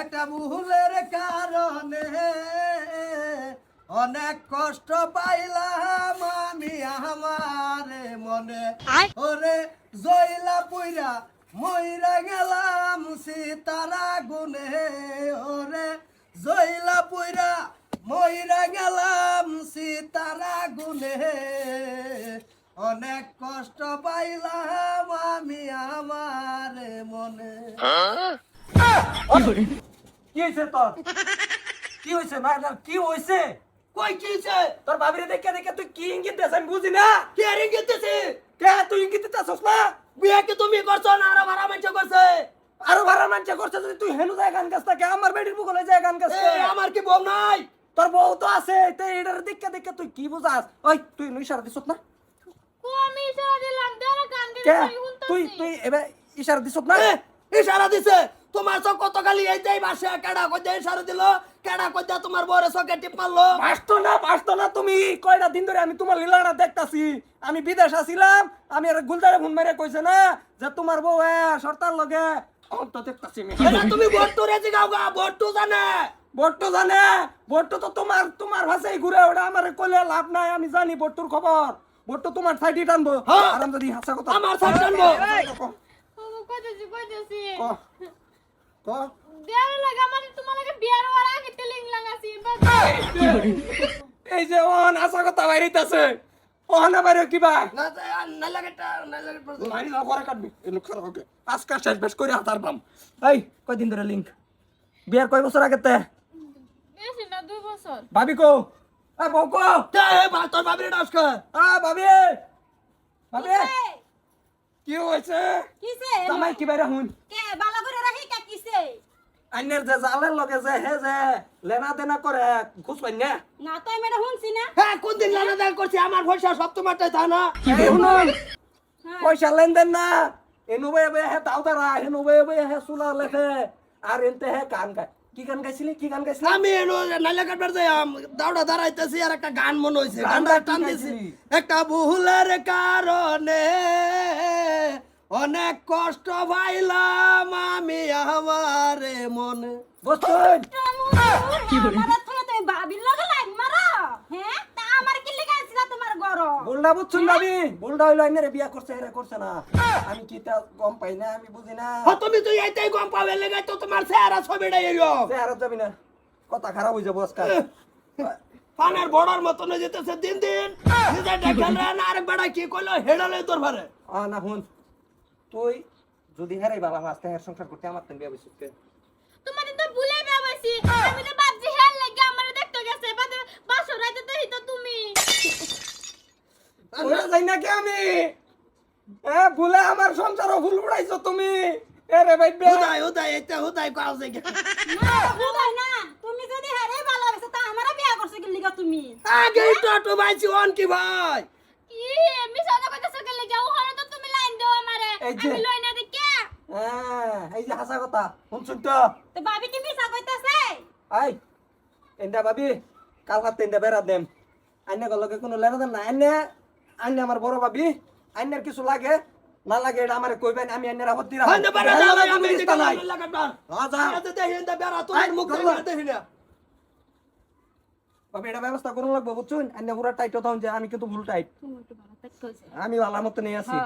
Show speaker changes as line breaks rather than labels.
একটা ভুলের কারণে অনেক কষ্ট পাইলাম আমি আমার মনে। ওরে জয়লা পুইরা মইরা গেলাম সীতারা গুনে ওরে জয়লা পুইরা মইরা গেলাম সীতারা গুনে অনেক কষ্ট পাইলাম আমি আমার মনে।
কি হয়েছে তোর? কি না, কি হয়েছে?
কই কিছে
তোর ভাবিরে দেখে দেখে তুই কি ইঙ্গিত দেস আমি বুঝি না।
কে রে গেতেছে
কে তুই ইঙ্গিত দিতেছস না
বিয়ে কি তুমি করছ না আরও ভাড়া মানুষ করছে?
আরও ভাড়া মানছে করছে যদি তুই হেনু যায় গান গাছ থাকে আমার বেডির বুকলে যায় গান গাছ
আমার কি বউ নাই?
তোর বউ তো আছে তে এটার দেখে দেখে তুই কি বুঝাস? ওই তুই নই সারা দিছত না?
আমি ইশারা দিলাম দাঁড়া গান
কে? তুই তুই এবার ইশারা দিছত না?
ইশারা দিছে। তোমার চোখ কত গালি এই দেই বাসে কেডা কই দেই ইশারা দিল কেডা কই দেয় তোমার বউরে চোখে টিপ মারলো
পারতো না পারতো না তুমি কয়টা দিন ধরে আমি তোমার লীলাটা দেখতাছি আমি বিদেশ আছিলাম আমি আর গুলদারে ফোন মেরে কইছে না যে তোমার বউ এ সরতার লগে অন্ত দেখতাছি আমি
এটা তুমি বট্টু রে জিগাও গা বট্টু জানে
বট্টু জানে বট্টু তো তোমার তোমার ভাষাই ঘুরে ওটা আমার কইলে লাভ নাই আমি জানি বট্টুর খবর বট্টু তোমার সাইডে টানবো
হ্যাঁ।
আরাম যদি হাসা কথা
আমার সাইড টানবো।
কইতাছি কইতাছি
ক, ক।
দেয়ার লাগে তোমার লাগে বিয়ার হওয়ার আগে তেলিং লাগাছি
এই যে ওন হাসা কথা বাইরিতেছে ওহানা বাইরে কিবা?
না না লাগে না লাগে
মারি না পরে কাটবি। এনু খারাপ হবে আজকে শেষ বেশ করে হাতার পাম। এই কয়দিন ধরে লিঙ্ক বিয়ার কয় বছর আগে তে?
বেশি না দুই বছর।
ভাবি কো। এ বউ কো।
কে বা তোর বাবির ডাস কে
আ ভাবি। ভাবি। কি হয়েছে?
কিসে?
জামাই কি বাইরে হুন?
কে বালা করে রাখি কা কিসে
আইনের যে জালের লগে যে হে যে লেনা দেনা করে ঘুষ পাই না?
না তো আমি এটা শুনছি না।
হ্যাঁ কোন দিন লানা দেন করছি? আমার পয়সা সব তোমারটাই তা না?
শুনুন
হ্যাঁ।
পয়সা লেনদেন না। এনু বে বে হে তাও তারা এনু বে বে হে সুলা লেখে আর এনতে হে গান গায়। কি গান গাইছিলি? কি গান গাইছিলি?
আমি এনো নাইলে কাটবার যাই দাউড়া দাঁড়াইতেছি আর একটা গান মনে হয়েছে
গানটা
গানটা টান দিছি। একটা ভুলের কারণে অনেক কষ্ট পাইলাম আমি আমার মনে।
বসুন
তুমি হ্যাঁ? তা আমার
বুলডা বুঝছুন বুলডা হইল আইনের বিয়া করছে এরা করছে না। আমি কি তা গম পাই না আমি বুঝি না।
তুমি তো এইটাই গম পাবে লেগে তো তোমার চেহারা ছবিটা এলো
চেহারা যাবি না কথা খারাপ হয়ে যাব আজকাল
পানের বড়ার মতন যেতেছে দিন দিন। নিজে দেখেন আরেক বেড়া কি কইলো হেডালে তোর ভারে
আ না হুন তুই যদি হেরাই বাবা আসতে হের সংসার করতে আমার তেন বিয়া বসে
তোমার তো ভুলে বেবাইছি আমি তো ভাবছি হেল লাগে আমারে দেখতে গেছে বাদে বাসর রাইতে তো হিতো তুমি।
ওরা যাই না কি আমি? এ ভুলে আমার সংসারও ভুল উড়াইছো তুমি। এ রে ভাই বে
হুদাই হুদাই এটা হুদাই কাজ দেখে
না বুঝাই না। তুমি যদি হারে ভালো হইছে তা আমারে বিয়া করছে কি লিগা তুমি।
আগে টটো ভাইছি অন কি ভাই
কি মিছা কথা কইতাছ কে লাগে ওখানে তো তুমি লাইন দাও আমারে
এই যে।
আমি লই না দেখে।
হ্যাঁ এই যে হাসা কথা শুনছুন তো?
তো বাবি কি মিছা কইতাছে?
আই এন্দা ভাবি কাল হাতে এন্দা বেড়া দেম। আইনে গলকে কোনো লেনা দেন না আইনে আইনে আমার বড় ভাবি আইনের কিছু লাগে না লাগে এটা আমারে কইবেন আমি আইনের আপত্তি রাখব।
হন্দে বেড়া
হেলো
দাও
না
আমি
রিস্তা নাই।
লাগাবার
হ্যাঁ, যা।
আজ বেড়া
আই,
মুখ না।
ভাবি এটা ব্যবস্থা করুন লাগবো বুঝছুন? আইনে পুরা টাইট হতাম যে আমি কিন্তু ভুল টাইট আমি ভালো মতো নিয়ে আসি।